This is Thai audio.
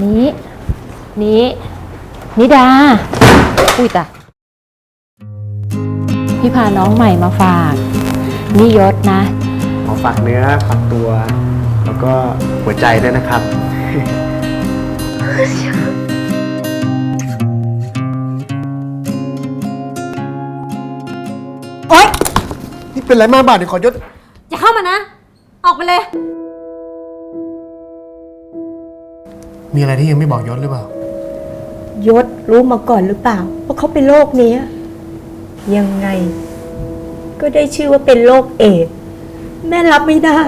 นี้นี้นิดา อุ้ยตะพี่พาน้องใหม่มาฝากนี่ยศนะ ขอฝากเนื้อฝากตัว แล้วก็หัวใจด้วยนะครับ โอ๊ย นี่เป็นไรมากบาทเนี่ยขอยศ อย่าเข้ามานะ ออกไปเลย มีอะไรที่ยังไม่บอกยศหรือเปล่า ยศรู้มาก่อนหรือเปล่าว่าเขาเป็นโรคนี้ ยังไง ก็ได้ชื่อว่าเป็นโรคเอดส์แม่รับไม่ได้